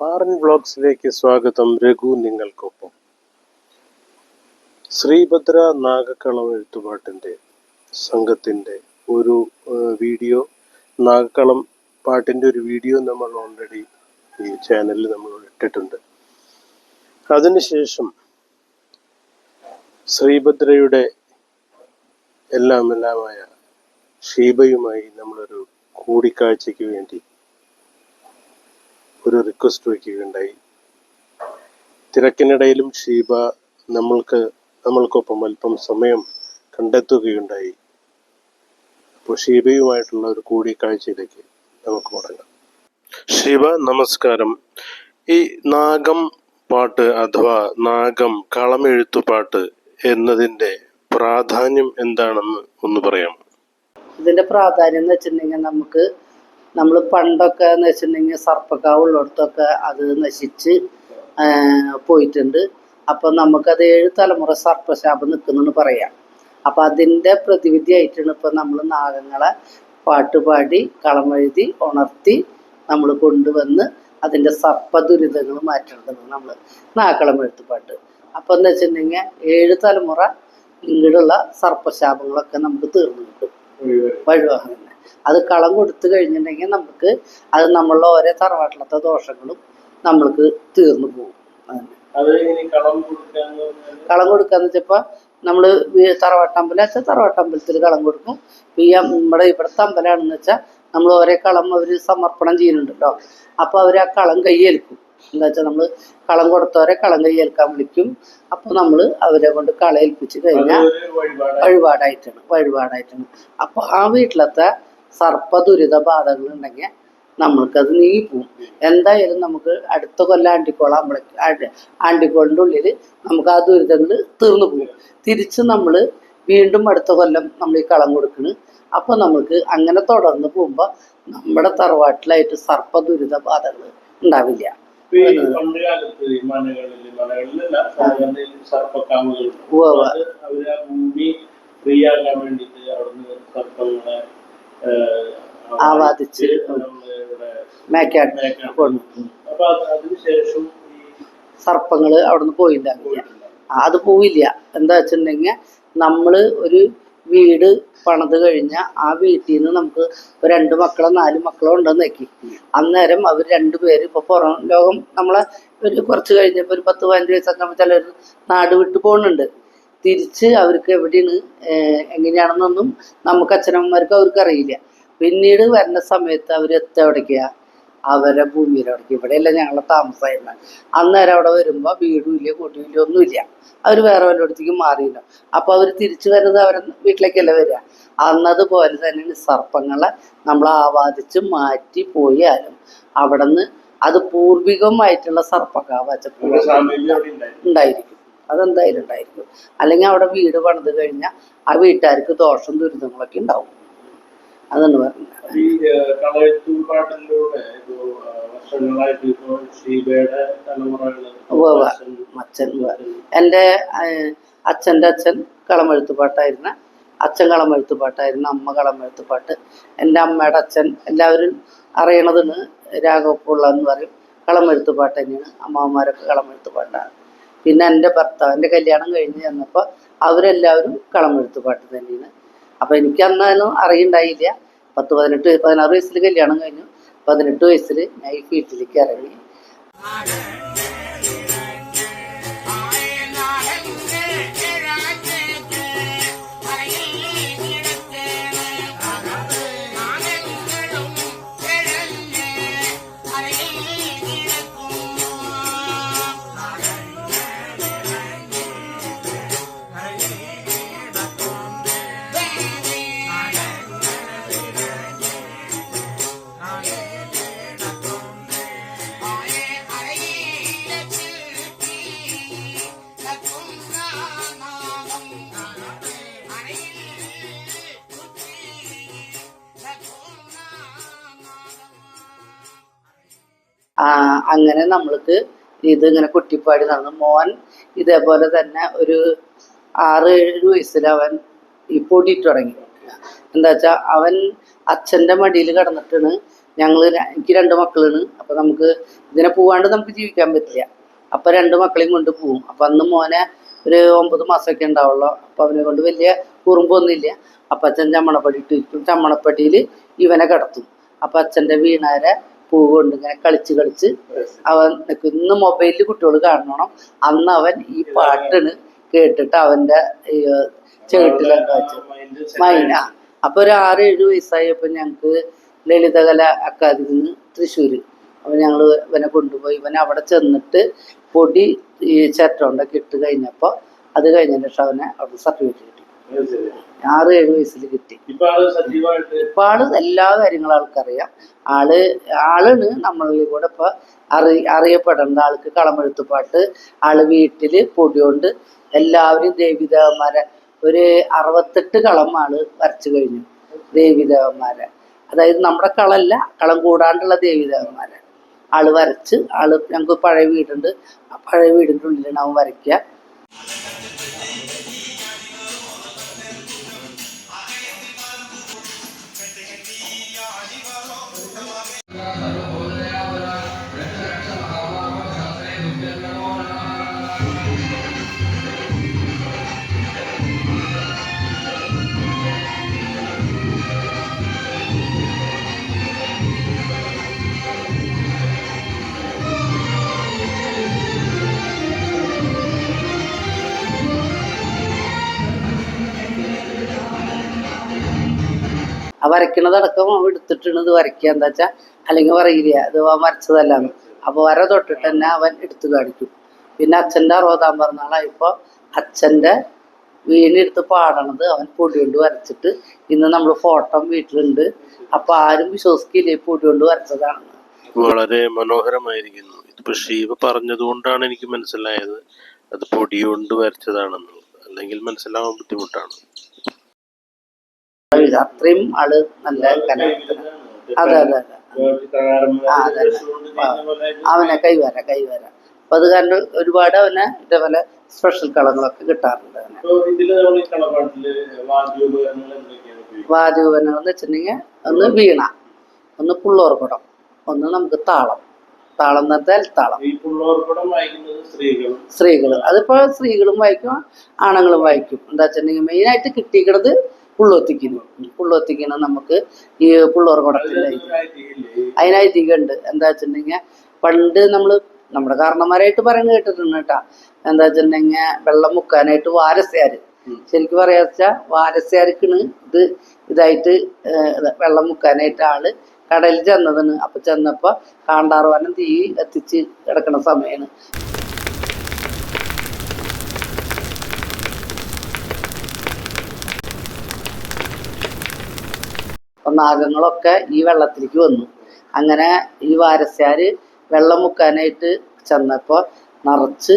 മാറൻ വ്ളോഗ്സിലേക്ക് സ്വാഗതം. രഘു നിങ്ങൾക്കൊപ്പം. ശ്രീഭദ്ര നാഗക്കളം എഴുത്തുപാട്ടിന്റെ സംഘത്തിന്റെ ഒരു വീഡിയോ. നാഗക്കളം പാട്ടിന്റെ ഒരു വീഡിയോ നമ്മൾ ഓൾറെഡി ഈ ചാനലിൽ നമ്മൾ ഇട്ടിട്ടുണ്ട്. അതിനുശേഷം ശ്രീഭദ്രയുടെ എല്ലാം എല്ലാമായ ഷീബയുമായി നമ്മളൊരു കൂടിക്കാഴ്ചയ്ക്ക് വേണ്ടി ഒരു റിക്വസ്റ്റ് വയ്ക്കുകയുണ്ടായി തിരക്കിനിടയിലും ഷീബ നമ്മൾക്ക് നമ്മൾക്കൊപ്പം അല്പം സമയം കണ്ടെത്തുകയുണ്ടായി. അപ്പോൾ ഷീബയുമായിട്ടുള്ള ഒരു കൂടിക്കാഴ്ചയിലേക്ക് നമുക്ക് മടങ്ങാം. ഷീബ നമസ്കാരം. ഈ നാഗം പാട്ട് അഥവാ നാഗം കളമെഴുത്തുപാട്ട് എന്നതിന്റെ പ്രാധാന്യം എന്താണെന്ന് ഒന്ന് പറയാം ഇതിന്റെ പ്രാധാന്യം എന്ന് വെച്ചിട്ടുണ്ടെങ്കിൽ നമുക്ക് നമ്മൾ പണ്ടൊക്കെ എന്ന് വെച്ചിട്ടുണ്ടെങ്കിൽ സർപ്പക്കാവ് ഉള്ളിടത്തൊക്കെ അത് നശിച്ച് പോയിട്ടുണ്ട്. അപ്പം നമുക്കത് ഏഴ് തലമുറ സർപ്പശാപം നിൽക്കുന്നെന്ന് പറയാം. അപ്പം അതിന്റെ പ്രതിവിധിയായിട്ടാണ് ഇപ്പം നമ്മൾ നാഗങ്ങളെ പാട്ടുപാടി കളമെഴുതി ഉണർത്തി നമ്മൾ കൊണ്ടുവന്ന് അതിന്റെ സർപ്പ ദുരിതങ്ങൾ മാറ്റേണ്ടത് നമ്മൾ പാട്ട്. അപ്പം എന്ന് വെച്ചിട്ടുണ്ടെങ്കിൽ ഏഴ് തലമുറ ഇങ്ങോട്ടുള്ള സർപ്പശാപങ്ങളൊക്കെ നമുക്ക് തീർന്നു കിട്ടും. വഴിവാഹനം അത് കളം കൊടുത്തു കഴിഞ്ഞിട്ടുണ്ടെങ്കിൽ നമുക്ക് അത് നമ്മളുടെ ഓരോ തറവാട്ടിലത്തെ ദോഷങ്ങളും നമ്മൾക്ക് തീർന്നു പോകും. കളം കൊടുക്കാന്ന് വെച്ചപ്പോ നമ്മൾ തറവാട്ടമ്പലം വെച്ചാൽ തറവാട്ടമ്പലത്തിൽ കളം കൊടുക്കും. ഈ നമ്മുടെ ഇവിടുത്തെ അമ്പലമാണെന്ന് വെച്ചാൽ നമ്മൾ ഓരോ കളം അവർ സമർപ്പണം ചെയ്യുന്നുണ്ടല്ലോ അപ്പോൾ അവർ ആ കളം കയ്യേൽക്കും എന്താ വെച്ചാൽ നമ്മൾ കളം കൊടുത്തവരെ കളം കയ്യേൽക്കാൻ വിളിക്കും. അപ്പോൾ നമ്മൾ അവരെ കൊണ്ട് കള ഏൽപ്പിച്ച് കഴിഞ്ഞാൽ വഴിപാടായിട്ടാണ് വഴിപാടായിട്ടാണ്. അപ്പോൾ ആ വീട്ടിലത്തെ സർപ്പ ദുരിത ബാധകൾ ഉണ്ടെങ്കിൽ നമ്മൾക്കത് നീങ്ങിപ്പോവും എന്തായാലും നമുക്ക് അടുത്ത കൊല്ലം ആണ്ടിക്കോള ആണ്ടിക്കോളിന്റെ ഉള്ളിൽ നമുക്ക് ആ ദുരിതങ്ങൾ തീർന്നു പോകും. തിരിച്ച് നമ്മൾ വീണ്ടും അടുത്ത കൊല്ലം നമ്മൾ ഈ കളം കൊടുക്കണ്. അപ്പോൾ നമുക്ക് അങ്ങനെ തുടർന്ന് പോകുമ്പോൾ നമ്മുടെ തറവാട്ടിലായിട്ട് സർപ്പ ദുരിത ബാധകൾ ഉണ്ടാവില്ല. അവർ ആ ഭൂമി ഫ്രീ ആക്കാൻ വേണ്ടിട്ട് അവിടുന്ന് സർപ്പങ്ങളെ ആവാദിച്ച് മേക്കാൻ കൊണ്ടു സർപ്പങ്ങൾ അവിടുന്ന് പോയിണ്ടാവില്ല. അത് പോവില്ല. എന്താ വെച്ചിട്ടുണ്ടെങ്കിൽ നമ്മൾ ഒരു വീട് പണിത് കഴിഞ്ഞാൽ ആ വീട്ടിൽ നിന്ന് നമുക്ക് രണ്ട് മക്കളോ നാല് മക്കളോ ഉണ്ടെന്ന് വെക്കി. അന്നേരം അവർ രണ്ടുപേര് ഇപ്പോൾ പുറം ലോകം നമ്മളെ ഒരു കുറച്ച് കഴിഞ്ഞപ്പോൾ ഒരു പത്ത് പതിനഞ്ച് വയസ്സൊക്കെ ചിലർ നാട് വിട്ടു പോകുന്നുണ്ട് തിരിച്ച് അവർക്ക് എവിടെയാണ് എങ്ങനെയാണെന്നൊന്നും നമുക്ക് അച്ഛനമ്മമാർക്ക് അവർക്ക് അറിയില്ല. പിന്നീട് വരുന്ന സമയത്ത് അവർ എവിടേക്കാ? അവരെ ഭൂമിയിലവിടേക്ക് ഇവിടെയല്ല ഞങ്ങളെ താമസമായിരുന്നത് അന്നേരം അവിടെ വരുമ്പോൾ വീടും ഇല്ല കൂട്ടും ഇല്ല ഒന്നുമില്ല അവർ വേറെ വല്ലയിടത്തേക്ക് മാറിയില്ല. അപ്പോൾ അവർ തിരിച്ചു വരുന്നത് അവരെ വീട്ടിലേക്കല്ല വരിക? അന്നതുപോലെ തന്നെയാണ് സർപ്പങ്ങളെ നമ്മൾ ആവാദിച്ച് മാറ്റി പോയാലും അവിടെ നിന്ന് അത് പൂർവികമായിട്ടുള്ള ഉണ്ടായിരുന്നു. ഉണ്ടായിരിക്കും. അതെന്തായാലും ഉണ്ടായിരിക്കും അല്ലെങ്കിൽ അവിടെ വീട് പണിത് കഴിഞ്ഞാൽ ആ വീട്ടുകാർക്ക് ദോഷം ദുരിതങ്ങളൊക്കെ ഉണ്ടാവും. അതാണ് പറഞ്ഞത്. ഈ കളയത്തൂർപ്പാട്ടിലൂടെ വർഷങ്ങളായിട്ട്. അച്ഛൻ എന്റെ അച്ഛന്റെ അച്ഛൻ കളമെഴുത്തുപാട്ടായിരുന്നു അച്ഛൻ കളമെഴുത്തുപാട്ടായിരുന്നു അമ്മ കളമെഴുത്തുപാട്ട്. എന്റെ അമ്മയുടെ അച്ഛൻ എല്ലാവരും അറിയണതിന് രാഘവപ്പുള്ള എന്ന് പറയും കളമെഴുത്തുപാട്ട് തന്നെയാണ്. അമ്മമാരൊക്കെ കളമെഴുത്തുപാട്ടാണ്. പിന്നെ എന്റെ ഭർത്താവിന്റെ കല്യാണം കഴിഞ്ഞ് ചെന്നപ്പോൾ അവരെല്ലാവരും കളമെഴുത്തുപാട്ട് തന്നെയാണ്. അപ്പോൾ എനിക്ക് അറിയുണ്ടായില്ല. അറിയണ്ടായില്ല പത്ത് പതിനെട്ട് പതിനാറ് വയസ്സിൽ കല്യാണം കഴിഞ്ഞു. പതിനെട്ട് വയസ്സിൽ ഞാൻ ഈ ഫീൽഡിലേക്ക് ഇറങ്ങി. അങ്ങനെ നമ്മൾക്ക് ഇത് ഇങ്ങനെ കുട്ടിപ്പാടി നടന്നു മോൻ ഇതേപോലെ തന്നെ ഒരു ആറ് ഏഴ് വയസ്സിൽ അവൻ ഈ പൊടിയിട്ട് തുടങ്ങി. എന്താ വെച്ചാൽ അവൻ അച്ഛന്റെ മടിയിൽ കിടന്നിട്ടാണ് ഞങ്ങൾ എനിക്ക് രണ്ട് മക്കളാണ്. അപ്പം നമുക്ക് ഇതിനെ പോവാണ്ട് നമുക്ക് ജീവിക്കാൻ പറ്റില്ല. അപ്പം രണ്ട് മക്കളെയും കൊണ്ട് പോവും. അപ്പം അന്ന് മോനെ ഒരു ഒമ്പത് മാസമൊക്കെ ഉണ്ടാവുള്ളൂ. അപ്പം അവനെ കൊണ്ട് വലിയ കുറുമ്പൊന്നുമില്ല അപ്പം അച്ഛൻ ചമ്മണപ്പടി ഇട്ടിരിക്കും ചമ്മണപ്പടിയിൽ ഇവനെ കിടത്തും. അപ്പം അച്ഛന്റെ വീണാരെ പൂ കൊണ്ട് ഇങ്ങനെ കളിച്ച് കളിച്ച് അവൻ. ഇന്ന് മൊബൈലിൽ കുട്ടികൾ കാണണം. അന്ന് അവൻ ഈ പാട്ടിന് കേട്ടിട്ട് അവന്റെ ഈ ചെവിട്ടിലൊക്കെ വെച്ച് മൈന. അപ്പൊ ഒരു ആറ് ഏഴ് വയസ്സായപ്പോ ഞങ്ങക്ക് ലളിതകല അക്കാദമി നിന്ന് തൃശ്ശൂര്. അപ്പൊ ഞങ്ങൾ ഇവനെ കൊണ്ടുപോയി. ഇവൻ അവിടെ ചെന്നിട്ട് പൊടി ഈ ചിരട്ടോണ്ടൊക്കെ ഇട്ട് കഴിഞ്ഞപ്പോ അത് കഴിഞ്ഞതിന് ശേഷം അവനെ അവിടെ സർട്ടിഫിക്കറ്റ് കിട്ടി ആറ് ഏഴ് വയസ്സിൽ കിട്ടി. ഇപ്പൊ ആൾ എല്ലാ കാര്യങ്ങളും ആൾക്കറിയാം. ആൾ ആളാണ് നമ്മളിൽ കൂടെ ഇപ്പൊ അറി അറിയപ്പെടേണ്ട. ആൾക്ക് കളമെഴുത്തുപാട്ട് ആൾ വീട്ടിൽ പൊടിയോണ്ട് എല്ലാവരും ദേവിദേവന്മാരെ ഒരു അറുപത്തെട്ട് കളം ആൾ വരച്ചു കഴിഞ്ഞു. ദേവിദേവന്മാരെ. അതായത് നമ്മുടെ കളല്ല കളം കൂടാണ്ടുള്ള ദേവിദേവന്മാരെ. ആൾ വരച്ച് ആൾ ഞങ്ങൾക്ക് പഴയ വീടുണ്ട്. ആ പഴയ വീടിന്റെ ഉള്ളിലാണ് അവൻ വരയ്ക്കുക വരയ്ക്കണതടക്കം എടുത്തിട്ടാണ് ഇത് വരയ്ക്കുക. എന്താ വെച്ചാൽ അല്ലെങ്കിൽ പറയില്ല ഇത് വരച്ചതല്ലാന്ന്. അപ്പോൾ വര തൊട്ടിട്ട് തന്നെ അവൻ എടുത്തു കാണിക്കും. പിന്നെ അച്ഛന്റെ അറുപതാം പിറന്നാളായപ്പോൾ അച്ഛന്റെ വീണെടുത്ത് പാടണത് അവൻ പൊടി കൊണ്ട് വരച്ചിട്ട് ഇന്ന് നമ്മൾ ഫോട്ടോ വീട്ടിലുണ്ട്. അപ്പോൾ ആരും വിശ്വസിക്കില്ല ഈ പൊടി കൊണ്ട് വരച്ചതാണ്. വളരെ മനോഹരമായിരിക്കുന്നു. ഇതിപ്പോ ഷീവ പറഞ്ഞതുകൊണ്ടാണ് എനിക്ക് മനസ്സിലായത് അത് പൊടി കൊണ്ട് വരച്ചതാണെന്നുള്ളത് അല്ലെങ്കിൽ മനസ്സിലാവാൻ ബുദ്ധിമുട്ടാണ്. അത്രയും ആൾ നല്ല കല അതെ അതെ അതെ. അവനെ കൈവര കൈവര. അപ്പൊ അത് കാരണം ഒരുപാട് അവനെ ഇതേപോലെ സ്പെഷ്യൽ കളങ്ങളൊക്കെ കിട്ടാറുണ്ട് അവന്. വാദ്യോപകരണം എന്ന് വെച്ചിട്ടുണ്ടെങ്കിൽ ഒന്ന് വീണ ഒന്ന് പുള്ളോർക്കുടം ഒന്ന് നമുക്ക് താളം. താളം എന്ന് പറഞ്ഞാൽ താളം. സ്ത്രീകൾ അതിപ്പോ സ്ത്രീകളും വായിക്കും ആണുങ്ങളും വായിക്കും. എന്താ വെച്ചിട്ടുണ്ടെങ്കിൽ മെയിനായിട്ട് കിട്ടിയിരിക്കണത് പുള്ളൊത്തിക്കുന്നു. പുള്ളൊത്തിക്കണം നമുക്ക് ഈ പുള്ളോർ കുടത്തിന്റെ അതിനായി തികണ്ട് എന്താ വെച്ചിട്ടുണ്ടെങ്കിൽ പണ്ട് നമ്മൾ നമ്മുടെ കാരണന്മാരായിട്ട് പറയുന്നത് കേട്ടിട്ടുണ്ട് കേട്ടാ. എന്താ വെച്ചിട്ടുണ്ടെങ്കിൽ വെള്ളം മുക്കാനായിട്ട് വാരസ്യാര്. ശരിക്കും പറയാ വെച്ചാൽ വാരസ്യാർക്കാണ് ഇത് ഇതായിട്ട് വെള്ളം മുക്കാനായിട്ട് ആൾ കടലിൽ ചെന്നതാണ്. അപ്പൊ ചെന്നപ്പോ കാണ്ടാർവാനം തീ എത്തിച്ച് കിടക്കുന്ന സമയമാണ് നാഗങ്ങളൊക്കെ ഈ വെള്ളത്തിലേക്ക് വന്നു. അങ്ങനെ ഈ വാരസ്യാർ വെള്ളം മുക്കാനായിട്ട് ചെന്നപ്പോൾ നിറച്ച്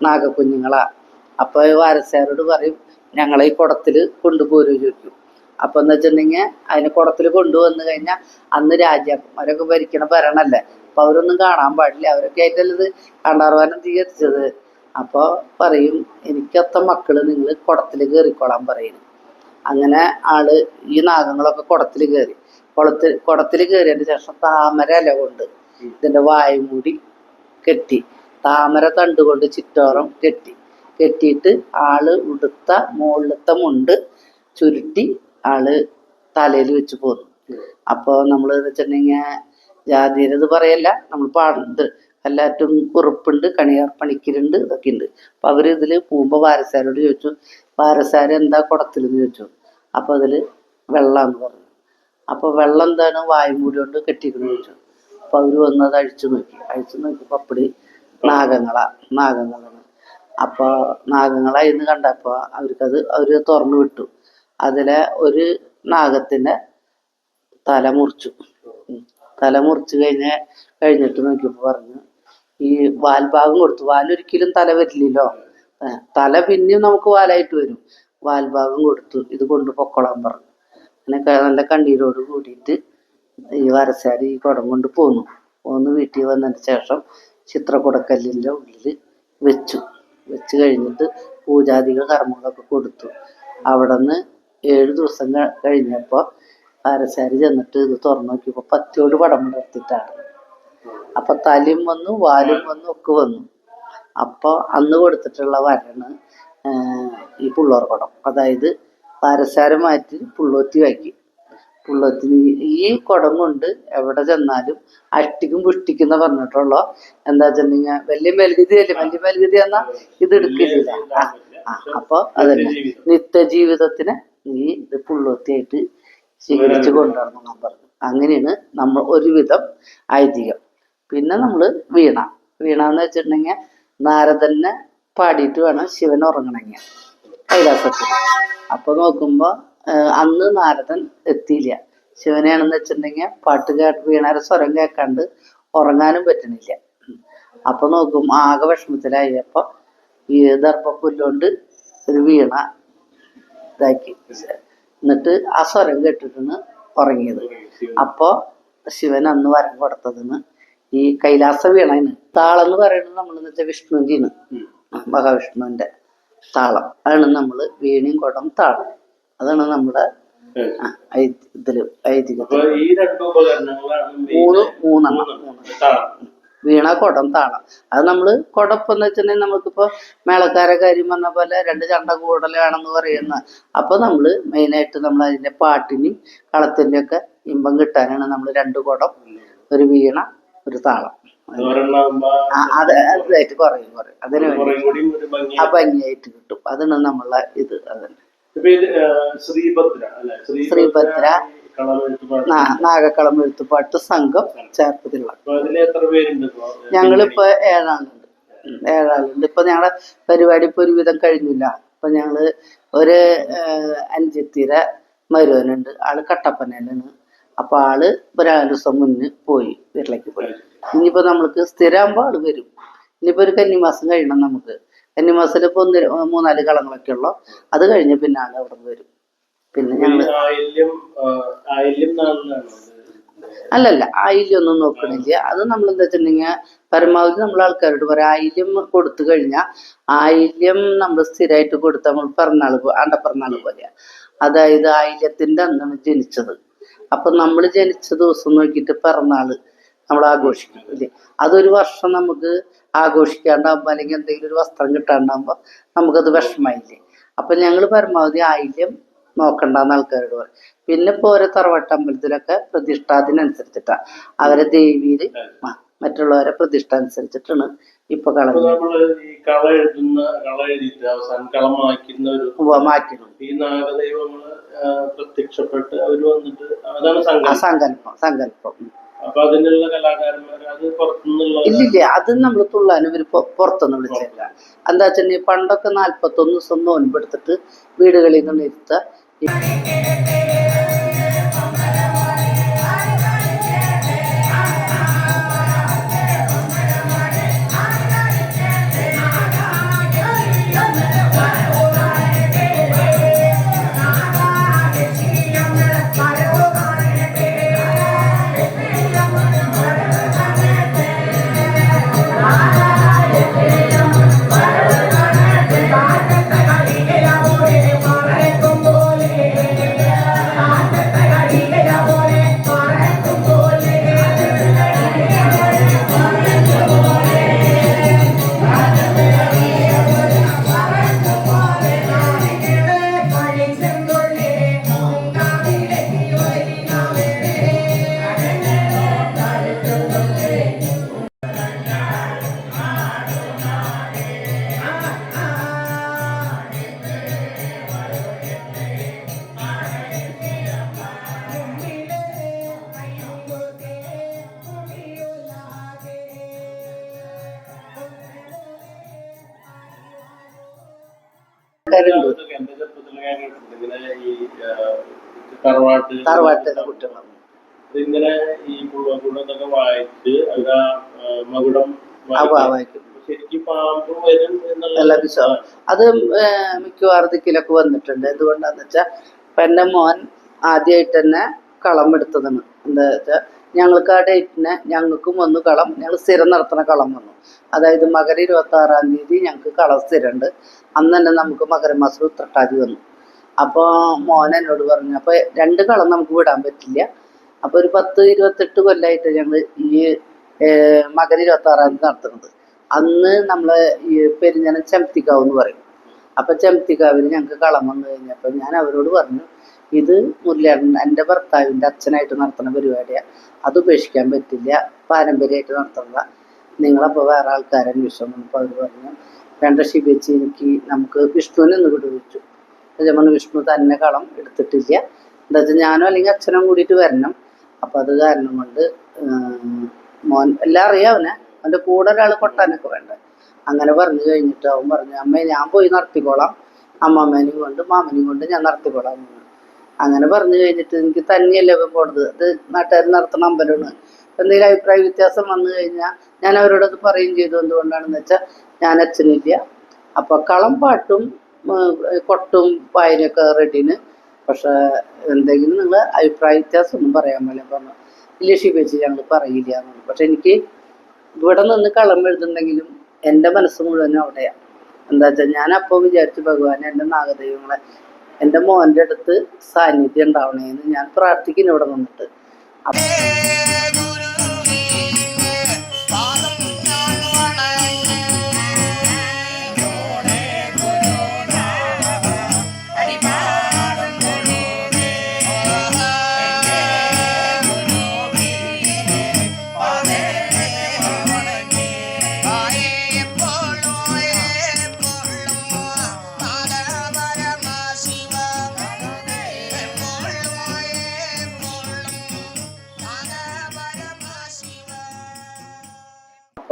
നാഗക്കുഞ്ഞുങ്ങളാണ് അപ്പോൾ ഈ വാരസ്യാരോട് പറയും ഞങ്ങളെ ഈ കുടത്തിൽ കൊണ്ടുപോരും ചോദിക്കും. അപ്പോൾ എന്ന് വെച്ചിട്ടുണ്ടെങ്കിൽ അതിന് കുടത്തിൽ കൊണ്ടുവന്നു കഴിഞ്ഞാൽ അന്ന് രാജാക്കന്മാരൊക്കെ ഭരിക്കണ ഭരണല്ലേ. അപ്പം അവരൊന്നും കാണാൻ പാടില്ല. അവരൊക്കെ ആയിട്ടല്ലേ ഇത് കണ്ടാർവാനം തീ അപ്പോൾ അപ്പൊ പറയും എനിക്കത്ത മക്കൾ നിങ്ങൾ കുടത്തിൽ കയറിക്കോളാൻ പറയുന്നു അങ്ങനെ ആൾ ഈ നാഗങ്ങളൊക്കെ കുടത്തിൽ കയറി കുളത്തിൽ കുടത്തിൽ കയറിയതിന് ശേഷം താമര ഇല കൊണ്ട് ഇതിന്റെ വായു മൂടി കെട്ടി. താമര തണ്ട് കൊണ്ട് ചുറ്റോറം കെട്ടി. കെട്ടിയിട്ട് ആൾ ഉടുത്ത മുകളിലത്തെ മുണ്ട് ചുരുട്ടി ആൾ തലയിൽ വെച്ച് പോന്നു. അപ്പോൾ നമ്മൾ വെച്ചിട്ടുണ്ടെങ്കിൽ ഇത് പറയല്ല നമ്മൾ പാടുന്നത് എല്ലാറ്റും കുറുപ്പുണ്ട് കണിയാർ പണിക്കരുണ്ട് ഇതൊക്കെ ഉണ്ട്. അപ്പൊ അവർ ഇതിൽ പോകുമ്പോ വാരസാരോട് ചോദിച്ചു വാരസാര എന്താ കുടത്തിലെന്ന് ചോദിച്ചു. അപ്പോൾ അതിൽ വെള്ളാന്ന് പറഞ്ഞു. അപ്പോൾ വെള്ളം എന്താണ് വായുമൂടി കൊണ്ട് കെട്ടിക്കുന്നു ചോദിച്ചു. അപ്പൊ അവർ വന്നത് അഴിച്ചു നോക്കി. അഴിച്ചു നോക്കിയപ്പോ അപ്പടി നാഗങ്ങളാ നാഗങ്ങളാണ്. അപ്പൊ നാഗങ്ങളായിന്ന് കണ്ടപ്പോ അവർക്കത് അവർ തുറന്നു വിട്ടു. അതിലെ ഒരു നാഗത്തിന്റെ തല മുറിച്ചു. തല മുറിച്ച് കഴിഞ്ഞ കഴിഞ്ഞിട്ട് നോക്കിയപ്പോൾ പറഞ്ഞു ഈ വാൽഭാഗം കൊടുത്തു. വാലൊരിക്കലും തല വരില്ലല്ലോ. തല പിന്നെയും നമുക്ക് വാലായിട്ട് വരും. വാൽഭാഗം കൊടുത്തു ഇത് കൊണ്ട് പൊക്കോളാൻ പറഞ്ഞു. അങ്ങനെ നല്ല കണ്ണീരോട് കൂടിയിട്ട് ഈ വരസാരി ഈ കുടം കൊണ്ട് പോന്നു. പോന്ന് വീട്ടിൽ വന്നതിന് ശേഷം ചിത്രക്കുടക്കല്ലിന്റെ ഉള്ളിൽ വെച്ചു. വെച്ച് കഴിഞ്ഞിട്ട് പൂജാധിക കർമ്മങ്ങളൊക്കെ കൊടുത്തു. അവിടെ നിന്ന് ഏഴ് ദിവസം കഴിഞ്ഞപ്പോൾ പാരശാരി ചെന്നിട്ട് ഇത് തുറന്നു നോക്കിയപ്പോൾ പത്തിയോട് പടം നിർത്തിയിട്ടാണ് അപ്പൊ തലയും വന്നു വാലും വന്നു ഒക്കെ വന്നു. അപ്പൊ അന്ന് കൊടുത്തിട്ടുള്ള വരാണ് ഈ പുള്ളോർ കുടം അതായത് പാരസാരം മാറ്റി പുള്ളോത്തി വാക്കി. പുള്ളത്തിന് ഈ കുടം കൊണ്ട് എവിടെ ചെന്നാലും അഷ്ടിക്കും എന്ന് പറഞ്ഞിട്ടുള്ള? എന്താ വെച്ചിട്ടുണ്ടെങ്കിൽ വലിയ മെൽഗതി അല്ലേ? വലിയ മെൽഗതി എന്നാ ഇത് എടുക്കില്ല. അപ്പൊ അതന്നെ. നിത്യജീവിതത്തിന് നീ ഇത് പുള്ളോത്തിയായിട്ട് സ്വീകരിച്ചു കൊണ്ടുവരണം പറഞ്ഞു. അങ്ങനെയാണ് നമ്മൾ ഒരുവിധം ഐതിഹ്യം. പിന്നെ നമ്മൾ വീണ. വീണ എന്ന് വെച്ചിട്ടുണ്ടെങ്കിൽ നാരദനെ പാടിയിട്ട് വേണം ശിവൻ ഉറങ്ങണമെങ്കിൽ. കൈലാസത്തിൽ. അപ്പൊ നോക്കുമ്പോ അന്ന് നാരദൻ എത്തിയില്ല. ശിവനെയാണെന്ന് വെച്ചിട്ടുണ്ടെങ്കിൽ പാട്ട് കേട്ട് വീണാരെ സ്വരം കേൾക്കാണ്ട് ഉറങ്ങാനും പറ്റണില്ല. അപ്പൊ നോക്കും ആകെ വിഷമത്തിലായപ്പോ ഈ ദർഭപ്പുല്ലോണ്ട് ഒരു വീണ ഇതാക്കി. എന്നിട്ട് ആ സ്വരം കേട്ടിട്ടാണ് ഉറങ്ങിയത്. അപ്പോ ശിവൻ അന്ന് വരം കൊടുത്തതിന് ഈ കൈലാസ വീണന്. താളം എന്ന് പറയുന്നത് നമ്മൾ ഇന്നത്തെ വിഷ്ണുവിന്റെയാണ്. മഹാവിഷ്ണുവിന്റെ താളം. അതാണ് നമ്മൾ വീണയും കൊടം താളം. അതാണ് നമ്മുടെ ഇതിൽ മൂന്ന് മൂന്നെണ്ണം. വീണ കൊടം താളം. അത് നമ്മൾ കുടപ്പം എന്ന് വെച്ചിട്ടുണ്ടെങ്കിൽ നമുക്കിപ്പോ മേളക്കാരെ കാര്യം പറഞ്ഞ പോലെ രണ്ട് ചണ്ട കൂടലാണെന്ന് പറയുന്ന അപ്പൊ നമ്മൾ മെയിനായിട്ട് നമ്മൾ അതിന്റെ പാട്ടിനും കളത്തിന്റെ ഒക്കെ ഇമ്പം കിട്ടാനാണ് നമ്മൾ രണ്ട് കുടം ഒരു വീണ ഒരു താളം. അത് അതായിട്ട് കുറയും കുറയും. അതിന് വേണ്ടി ആ ഭംഗിയായിട്ട് കിട്ടും. അതാണ് നമ്മളെ ഇത് അതന്നെ ഇപ്പൊ ശ്രീഭദ്ര നാഗക്കളം എഴുത്തുപാട്ട് സംഘം ചേർത്തിട്ടുള്ള ഇപ്പൊ? ഞങ്ങളിപ്പോ ഏഴാളുണ്ട്. ഏഴാളുണ്ട്. ഇപ്പൊ ഞങ്ങളെ പരിപാടി ഇപ്പൊ ഒരുവിധം കഴിഞ്ഞില്ല. അപ്പൊ ഞങ്ങൾ ഒരു അഞ്ചെത്തിര മരുവനുണ്ട്. ആൾ കട്ടപ്പനയിലാണ്. അപ്പൊ ആൾ ദിവസം മുന്നേ പോയി വീട്ടിലേക്ക് പോയി. ഇനിയിപ്പോ നമ്മൾക്ക് സ്ഥിരമാകുമ്പോൾ ആൾ വരും. ഇനിയിപ്പോ ഒരു കന്നിമാസം കഴിയണം നമുക്ക്. കന്നിമാസത്തിൽ ഇപ്പൊ ഒന്ന് മൂന്നാൽ കളങ്ങളൊക്കെ ഉള്ളു അത് കഴിഞ്ഞ് പിന്നെ ആൾ അവിടെ നിന്ന് വരും. പിന്നെ ഞങ്ങൾ അല്ലല്ല ആയില്യം ഒന്നും നോക്കണില്ല. അത് നമ്മൾ എന്താ വെച്ചിട്ടുണ്ടെങ്കിൽ പരമാവധി നമ്മൾ ആൾക്കാരോട് പറയാം ആയില്യം കൊടുത്തു കഴിഞ്ഞാൽ ആയില്യം നമ്മൾ സ്ഥിരമായിട്ട് കൊടുത്ത നമ്മൾ പിറന്നാൾ അണ്ടപ്പിറന്നാൾ പോലെയാ. അതായത് ആയില്യത്തിന്റെ അന്നാണ് ജനിച്ചത്. അപ്പൊ നമ്മൾ ജനിച്ച ദിവസം നോക്കിയിട്ട് പിറന്നാൾ നമ്മൾ ആഘോഷിക്കും ഇല്ലേ? അതൊരു വർഷം നമുക്ക് ആഘോഷിക്കാണ്ടാകുമ്പോൾ അല്ലെങ്കിൽ എന്തെങ്കിലും ഒരു വസ്ത്രം കിട്ടാണ്ടാകുമ്പോൾ നമുക്കത് വിഷമായില്ലേ? അപ്പൊ ഞങ്ങൾ പരമാവധി ആയില്യം നോക്കണ്ടെന്ന് ആൾക്കാരോട് പറയും. പിന്നെ ഇപ്പൊ ഓരോ തറവാട്ട് അമ്പലത്തിലൊക്കെ പ്രതിഷ്ഠാതിനനുസരിച്ചിട്ടാ അവരെ ദേവിയിൽ മറ്റുള്ളവരെ പ്രതിഷ്ഠ അനുസരിച്ചിട്ടാണ് ഇപ്പൊ ഈ കള എഴുതുന്ന കള എഴുതിയിട്ട് അവസാനം കളമാക്കുന്ന ഒരു ഈ നാഗദൈവങ്ങൾ ആ, പ്രത്യക്ഷപ്പെട്ട് അവർ വന്നിട്ട് അതാണ് ആ സംഘം സങ്കല്പം സങ്കല്പം. അപ്പൊ അതിനുള്ള അത് പുറത്തുനിന്നുള്ള ഇല്ലില്ല അത് നമ്മൾ തുള്ളാനും ഇവർ പുറത്തുനിന്ന് വിളിച്ചില്ല എന്താ വെച്ചാൽ പണ്ടൊക്കെ നാല്പത്തൊന്ന് ദിവസം നോൻപെടുത്തിട്ട് വീടുകളിൽ നിന്ന് ഇരുത്ത എന്നുള്ള എല്ലാ അത് മിക്കവാറും ദിക്കിലൊക്കെ വന്നിട്ടുണ്ട്. എന്തുകൊണ്ടാന്ന് വെച്ചാൽ പെണ്ണെ മോൻ ആദ്യമായിട്ട് തന്നെ കളം എടുത്തതാണ് എന്താ വെച്ചാൽ ഞങ്ങൾക്ക് ആ ഡേറ്റിന് ഞങ്ങൾക്കും വന്നു കളം ഞങ്ങൾ സ്ഥിരം നടത്തുന്ന കളം വന്നു. അതായത് മകര ഇരുപത്തി ആറാം തീയതി ഞങ്ങൾക്ക് കളം സ്ഥിരമുണ്ട്. അന്ന് തന്നെ നമുക്ക് മകരമാസം ഉത്രട്ടാതി വന്നു. അപ്പോൾ മോൻ എന്നോട് പറഞ്ഞു അപ്പോൾ രണ്ട് കളം നമുക്ക് വിടാൻ പറ്റില്ല. അപ്പോൾ ഒരു പത്ത് ഇരുപത്തെട്ട് കൊല്ലമായിട്ട് ഞങ്ങൾ ഈ മകര ഇരുപത്തി ആറാം തീയതി നടത്തുന്നത്. അന്ന് നമ്മളെ ഈ പെരിഞ്ഞനം ചെമ്പത്തിക്കാവ് എന്ന് പറയും. അപ്പൊ ചെമ്പത്തിക്കാവിന് ഞങ്ങൾക്ക് കളം വന്നു കഴിഞ്ഞപ്പോൾ ഞാൻ അവരോട് പറഞ്ഞു ഇത് മുരളിയാടൻ എന്റെ ഭർത്താവിന്റെ അച്ഛനായിട്ട് നടത്തുന്ന പരിപാടിയാണ് അത് ഉപേക്ഷിക്കാൻ പറ്റില്ല. പാരമ്പര്യമായിട്ട് നടത്തുന്ന നിങ്ങളപ്പോൾ വേറെ ആൾക്കാരെ അന്വേഷിച്ചു അപ്പോൾ അവർ പറഞ്ഞു. വേണ്ട ശിവച്ചി എനിക്ക് നമുക്ക് വിഷ്ണുവിനെ ഒന്ന് വിടുവിച്ചു. പറഞ്ഞു വിഷ്ണു തന്നെ കളം എടുത്തിട്ടില്ല. എന്താ വെച്ചാൽ ഞാനോ അല്ലെങ്കിൽ അച്ഛനും കൂടിയിട്ട് വരണം. അപ്പം അത് കാരണം കൊണ്ട് മോൻ എല്ലാം അറിയാം അവനെ. അവന്റെ കൂടെ ഒരാൾ കൊട്ടാനൊക്കെ വേണ്ടേ? അങ്ങനെ പറഞ്ഞു കഴിഞ്ഞിട്ട് അവൻ പറഞ്ഞു അമ്മേ ഞാൻ പോയി നടത്തിക്കോളാം. അമ്മമ്മേനെയും കൊണ്ട് മാമനെയും കൊണ്ട് ഞാൻ നടത്തിക്കോളാം. അങ്ങനെ പറഞ്ഞു കഴിഞ്ഞിട്ട് എനിക്ക് തന്നെയല്ലേ പോണത്? അത് നാട്ടുകാർ നടത്തുന്ന അമ്പലമാണ്. എന്തെങ്കിലും അഭിപ്രായ വ്യത്യാസം വന്നു കഴിഞ്ഞാൽ ഞാൻ അവരോട് പറയും ചെയ്തു. എന്തുകൊണ്ടാണെന്ന് വെച്ചാൽ ഞാൻ അച്ഛനില്ല. അപ്പോൾ കളം പാട്ടും കൊട്ടും വായനയൊക്കെ റെഡിന് പക്ഷെ എന്തെങ്കിലും നിങ്ങൾ അഭിപ്രായ വ്യത്യാസം ഒന്നും പറയാൻ പോലെ പറഞ്ഞു ഇല്ല ഷിബേച്ചി ഞങ്ങൾ പറയില്ല എന്നുള്ളത് പക്ഷെ എനിക്ക് ഇവിടെ നിന്ന് കളം എഴുതുന്നുണ്ടെങ്കിലും എന്റെ മനസ്സ് മുഴുവനും അവിടെയാണ് എന്താ വെച്ചാൽ ഞാൻ അപ്പോൾ വിചാരിച്ചു ഭഗവാൻ എന്റെ നാഗദൈവങ്ങളെ എന്റെ മോന്റെ അടുത്ത് സാന്നിധ്യം ഉണ്ടാവണേന്ന് ഞാൻ പ്രാർത്ഥിക്കുന്നു ഇവിടെ നിന്നിട്ട്.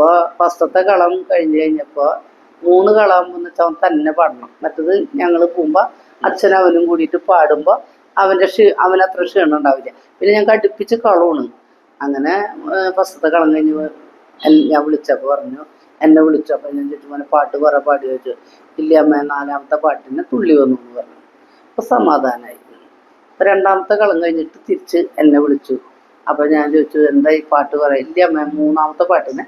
അപ്പോൾ ഫസ്റ്റത്തെ കളം കഴിഞ്ഞ് കഴിഞ്ഞപ്പോൾ മൂന്ന് കളം എന്ന് വെച്ചാൽ അവൻ തന്നെ പാടണം. മറ്റത് ഞങ്ങൾ പോകുമ്പോൾ അച്ഛനും അവനും കൂടിയിട്ട് പാടുമ്പോൾ അവന്റെ ക്ഷീ അവനത്ര ക്ഷീണം ഉണ്ടാവില്ല. പിന്നെ ഞാൻ അടുപ്പിച്ച് കളമാണ് അങ്ങനെ ഫസ്റ്റത്തെ കളം കഴിഞ്ഞ് ഞാൻ വിളിച്ചപ്പോൾ പറഞ്ഞു എന്നെ വിളിച്ചപ്പോൾ ഞാൻ ചുറ്റുമോനെ പാട്ട് കുറേ പാടി വെച്ചു ഇല്ല അമ്മ നാലാമത്തെ പാട്ടിനെ തുള്ളി വന്നു എന്ന് പറഞ്ഞു. അപ്പോൾ സമാധാനമായി അപ്പൊ രണ്ടാമത്തെ കളം കഴിഞ്ഞിട്ട് തിരിച്ച് എന്നെ വിളിച്ചു. അപ്പോൾ ഞാൻ ചോദിച്ചു എന്താ ഈ പാട്ട് കുറേ ഇല്ല അമ്മ മൂന്നാമത്തെ പാട്ടിന്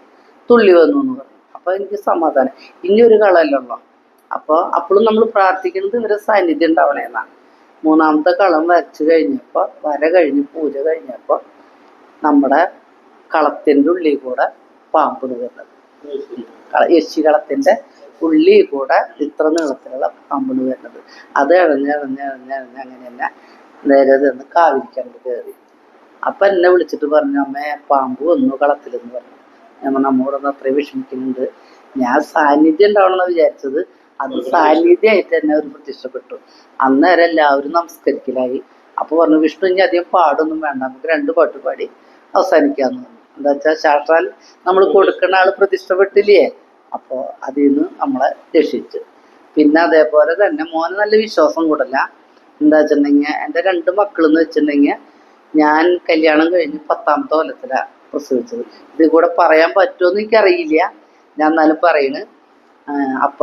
തുള്ളി വന്നു എന്ന് പറഞ്ഞു അപ്പോൾ എനിക്ക് സമാധാനം. ഇനി ഒരു കളമല്ലോ അപ്പോൾ അപ്പോഴും നമ്മൾ പ്രാർത്ഥിക്കുന്നത് ഇവരെ സാന്നിധ്യം ഉണ്ടാവണേന്നാണ് മൂന്നാമത്തെ കളം വരച്ചു കഴിഞ്ഞപ്പോൾ വര കഴിഞ്ഞ് പൂജ കഴിഞ്ഞപ്പോൾ നമ്മുടെ കളത്തിന്റെ ഉള്ളിൽ കൂടെ പാമ്പ് കള- യശി കളത്തിന്റെ ഉള്ളിൽ കൂടെ ഇത്ര നീളത്തിലുള്ള പാമ്പിന് വരുന്നത്. അത് ഇഴഞ്ഞ് ഇഴഞ്ഞ് ഇഴഞ്ഞ് ഇഴഞ്ഞ് അങ്ങനെ തന്നെ നേരെ നിന്ന് കാവിരിക്കാണ്ട് കയറി. അപ്പം എന്നെ വിളിച്ചിട്ട് പറഞ്ഞു അമ്മേ പാമ്പ് വന്നു കളത്തിലെന്ന് പറഞ്ഞു. ഞാൻ ഒന്ന് അത്രയും വിഷമിക്കുന്നുണ്ട്. ഞാൻ സാന്നിധ്യം ഉണ്ടാവണമെന്ന് വിചാരിച്ചത് അത് സാന്നിധ്യമായിട്ട് തന്നെ അവർ പ്രത്യക്ഷപ്പെട്ടു. അന്നേരം എല്ലാവരും നമസ്കരിക്കലായി. അപ്പോൾ പറഞ്ഞു വിഷ്ണു ഇനി അധികം പാടൊന്നും വേണ്ട. നമുക്ക് രണ്ട് പാട്ട് പാടി അവസാനിക്കാന്ന് പറഞ്ഞു. എന്താ വെച്ചാൽ ശാസ്ത്രാൽ നമ്മൾ കൊടുക്കുന്ന ആൾ പ്രതിഷ്ഠപ്പെട്ടില്ലേ? അപ്പോൾ അതിൽ നിന്ന് നമ്മളെ രക്ഷിച്ചു. പിന്നെ അതേപോലെ തന്നെ മോന് നല്ല വിശ്വാസം കൂടല്ല എന്താ വെച്ചിട്ടുണ്ടെങ്കിൽ എന്റെ രണ്ട് മക്കളെന്ന് വെച്ചിട്ടുണ്ടെങ്കിൽ ഞാൻ കല്യാണം കഴിഞ്ഞ് പത്താമത്തെ കൊല്ലത്തിലാണ് പ്രസവിച്ചത്. ഇത് കൂടെ പറയാൻ പറ്റുമെന്ന് എനിക്കറിയില്ല. ഞാൻ എന്നാലും പറയണ്. അപ്പ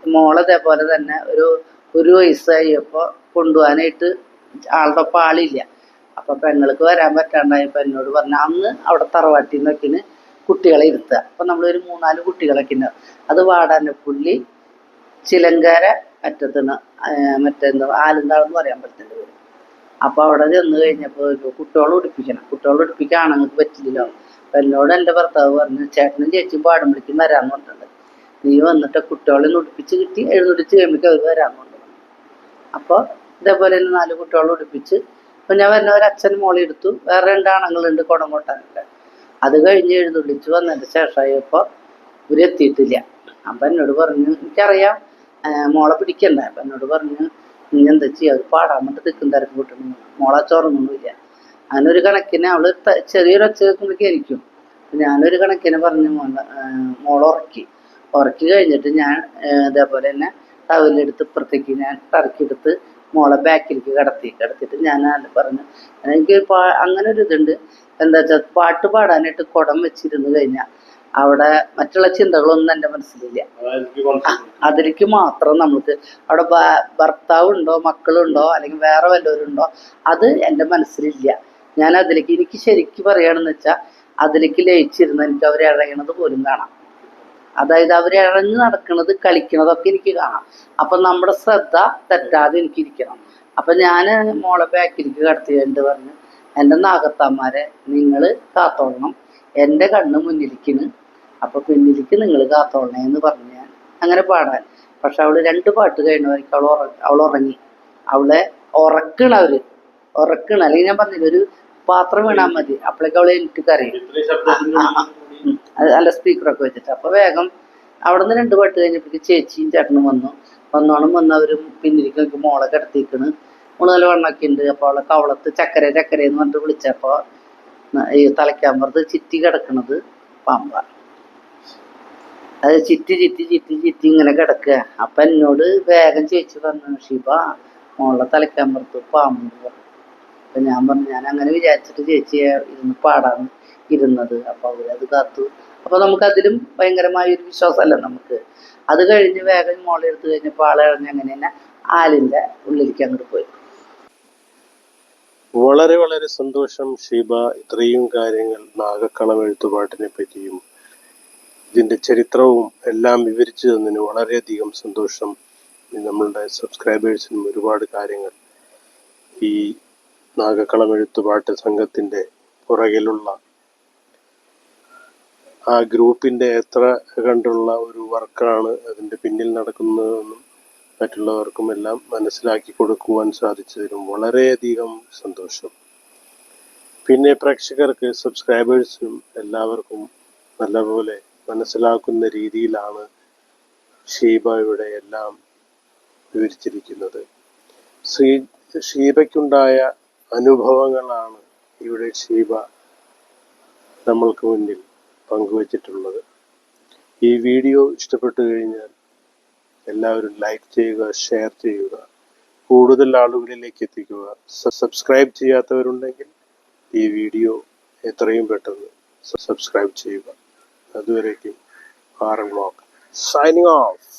അപ്പൊ മോളെ ഇതേപോലെ തന്നെ ഒരു ഒരു വയസ്സായപ്പോൾ കൊണ്ടുപോകാനായിട്ട് ആളുടെ ഒപ്പം ആളില്ല. അപ്പൊ പെങ്ങൾക്ക് വരാൻ പറ്റാണ്ടായപ്പോൾ എന്നോട് പറഞ്ഞു അന്ന് അവിടെ തറവാട്ടിൽ നിന്നൊക്കെ കുട്ടികളെ ഇരുത്തുക. അപ്പൊ നമ്മളൊരു മൂന്നാൽ കുട്ടികളൊക്കെ ഉണ്ടാവും അത് വാടാനപ്പുള്ളി ചിലങ്കര അറ്റത്തുനിന്ന് മറ്റെന്താ ആലുന്താളെന്ന് പറയാൻ പറ്റുന്നത് പേര് അപ്പൊ അവിടെ ചെന്ന് കഴിഞ്ഞപ്പോൾ കുട്ടികളെ ഉടുപ്പിക്കണം കുട്ടികളെ ഉടുപ്പിക്കാൻ ആണുങ്ങൾക്ക് പറ്റില്ലല്ലോ. അപ്പം എന്നോട് എന്റെ ഭർത്താവ് പറഞ്ഞു ചേട്ടനും ചേച്ചിയും പാടും വിളിക്കും വരാന്ന് പറഞ്ഞിട്ടുണ്ട്. നീ വന്നിട്ട് കുട്ടികളെ ഉടുപ്പിച്ച് കിട്ടി എഴുന്നൂറ്റിച്ച് കഴിയുമ്പോൾ അവർ വരാന്ന് പറഞ്ഞു. അപ്പോൾ ഇതേപോലെ തന്നെ നാല് കുട്ടികളെ ഉടുപ്പിച്ച് അപ്പൊ ഞാൻ വരുന്ന ഒരു അച്ഛൻ മോളി എടുത്തു. വേറെ രണ്ട് ആണുങ്ങളുണ്ട് കുടം കൊട്ടാനൊക്കെ അത് കഴിഞ്ഞ് എഴുന്നള്ളിച്ച് വന്നതിന് ശേഷമായപ്പോൾ ഇവരെത്തിയിട്ടില്ല അപ്പം എന്നോട് പറഞ്ഞു എനിക്കറിയാം മോളെ പിടിക്കണ്ട. അപ്പം എന്നോട് പറഞ്ഞു ഇനി എന്താ ചെയ്യുക അത് പാടാൻ വേണ്ടി തിക്കും തിരക്ക് കിട്ടണം മോളച്ചോറൊന്നുമില്ല അങ്ങനൊരു കണക്കിന് അവൾ ചെറിയൊരു ഒച്ച കേൾക്കുമ്പോഴേക്കും എനിക്കും. ഞാനൊരു കണക്കിന് പറഞ്ഞു മോ മോളുറക്കി ഉറക്കി. കഴിഞ്ഞിട്ട് ഞാൻ ഇതേപോലെ തന്നെ ടവലെടുത്ത് ഇപ്പുറത്തേക്ക് ഞാൻ ടർക്കിയെടുത്ത് മോളെ ബാക്കിലേക്ക് കിടത്തി. കിടത്തിയിട്ട് ഞാൻ പറഞ്ഞു എനിക്ക് പാ അങ്ങനെ ഒരു ഇതുണ്ട് എന്താ വെച്ചാൽ പാട്ട് പാടാനായിട്ട് കുടം വെച്ചിരുന്നു കഴിഞ്ഞാൽ അവിടെ മറ്റുള്ള ചിന്തകളൊന്നും എന്റെ മനസ്സിലില്ല. അതിലേക്ക് മാത്രം നമുക്ക് അവിടെ ഭർത്താവുണ്ടോ മക്കളുണ്ടോ അല്ലെങ്കിൽ വേറെ വല്ലവരുണ്ടോ അത് എന്റെ മനസ്സിലില്ല. ഞാൻ അതിലേക്ക് എനിക്ക് ശരിക്കും പറയുകയാണെന്ന് വെച്ചാൽ അതിലേക്ക് ലയിച്ചിരുന്ന് എനിക്ക് അവർ ഇഴയണത് പോലും കാണാം. അതായത് അവർ ഇഴഞ്ഞു നടക്കുന്നത് കളിക്കണതൊക്കെ എനിക്ക് കാണാം. അപ്പൊ നമ്മുടെ ശ്രദ്ധ തെറ്റാതെ എനിക്കിരിക്കണം. അപ്പൊ ഞാൻ മോളെ ബാക്കിലേക്ക് കടത്തി കണ്ട് പറഞ്ഞു എന്റെ നാഗത്താന്മാരെ നിങ്ങൾ കാത്തോളണം. എന്റെ കണ്ണ് മുന്നിലിരിക്കണ്. അപ്പൊ പിന്നിലേക്ക് നിങ്ങൾ കാത്തോളണേ എന്ന് പറഞ്ഞു ഞാൻ അങ്ങനെ പാടാൻ. പക്ഷെ അവൾ രണ്ട് പാട്ട് കഴിഞ്ഞവർക്ക് അവൾ ഉറ അവൾ ഉറങ്ങി. അവളെ ഉറക്കണ അവർ. ഉറക്കണ. അല്ലെങ്കിൽ ഞാൻ പറഞ്ഞില്ല ഒരു പാത്രം വീണാൽ മതി. അപ്പോഴേക്ക് അവളെ എനിക്ക് കറിയും അല്ല സ്പീക്കറൊക്കെ വെച്ചിട്ട്. അപ്പൊ വേഗം അവിടെ നിന്ന് രണ്ട് പാട്ട് കഴിഞ്ഞപ്പോഴേക്ക് ചേച്ചിയും ചേട്ടനും വന്നു. വന്നോണം വന്ന് അവർ പിന്നിലേക്ക് എനിക്ക് മോളെ കിടത്തിക്കണ് മോൾ നല്ല വണ്ണൊക്കെ ഉണ്ട്. അപ്പൊ അവളെ കവളത്ത് ചക്കര ചക്കര എന്ന് പറഞ്ഞിട്ട് വിളിച്ചപ്പോ ന- ഈ തലയ്ക്കാമ്പറത്ത് ചിറ്റി കിടക്കണത് പാമ്പ. അത് ചിറ്റി ചിറ്റി ചിറ്റി ചിറ്റി ഇങ്ങനെ കിടക്കുക. അപ്പൊ എന്നോട് വേഗം ചേച്ചി പറഞ്ഞു ഷിബ മോളെ തലയ്ക്കാമ്പറത്ത് പാമ്പ് പറഞ്ഞു അപ്പൊ ഞാൻ പറഞ്ഞു ഞാൻ അങ്ങനെ വിചാരിച്ചിട്ട് ചേച്ചി ഇരുന്ന് പാടാൻ ഇരുന്നത്. അപ്പൊ അവരത് കാത്തു. അപ്പോൾ നമുക്ക് അതിലും ഭയങ്കരമായ ഒരു വിശ്വാസമല്ല നമുക്ക്? അത് കഴിഞ്ഞ് വേഗം മോളെ എടുത്ത് കഴിഞ്ഞപ്പോൾ ആളെ ഇറങ്ങി അങ്ങനെ തന്നെ ആലിന്റെ ഉള്ളിലേക്ക് അങ്ങോട്ട് പോയി. വളരെ വളരെ സന്തോഷം ഷീബ. ഇത്രയും കാര്യങ്ങൾ നാഗക്കളം എഴുത്തുപാട്ടിനെ പറ്റിയും ഇതിന്റെ ചരിത്രവും എല്ലാം വിവരിച്ചു തന്നതിന് വളരെയധികം സന്തോഷം. നമ്മളുടെ സബ്സ്ക്രൈബേഴ്സിനും ഒരുപാട് കാര്യങ്ങൾ. ഈ നാഗക്കളം എഴുത്തുപാട്ട് സംഘത്തിന്റെ പുറകിലുള്ള ആ ഗ്രൂപ്പിന്റെ എത്ര കണ്ടുള്ള ഒരു വർക്കാണ് അതിന്റെ പിന്നിൽ നടക്കുന്നതെന്നും മറ്റുള്ളവർക്കും എല്ലാം മനസ്സിലാക്കി കൊടുക്കുവാൻ സാധിച്ചതിലും വളരെയധികം സന്തോഷം. പിന്നെ പ്രേക്ഷകർക്ക് സബ്സ്ക്രൈബേഴ്സിനും എല്ലാവർക്കും നല്ലപോലെ മനസ്സിലാക്കുന്ന രീതിയിലാണ് ഷീബയുടെ എല്ലാം വിവരിച്ചിരിക്കുന്നത്. ശ്രീ ഷീബയ്ക്കുണ്ടായ അനുഭവങ്ങളാണ് ഇവിടെ ഷീബ നമ്മൾക്ക് മുന്നിൽ പങ്കുവച്ചിട്ടുള്ളത്. ഈ വീഡിയോ ഇഷ്ടപ്പെട്ടു കഴിഞ്ഞാൽ എല്ലാവരും ലൈക്ക് ചെയ്യുക ഷെയർ ചെയ്യുക. കൂടുതൽ ആളുകളിലേക്ക് എത്തിക്കുക. സബ്സ്ക്രൈബ് ചെയ്യാത്തവരുണ്ടെങ്കിൽ ഈ വീഡിയോ എത്രയും പെട്ടെന്ന് സബ്സ്ക്രൈബ് ചെയ്യുക. അതുവരേക്കും ആറൻ വ്ളോഗ് സൈനിങ് ഓഫ്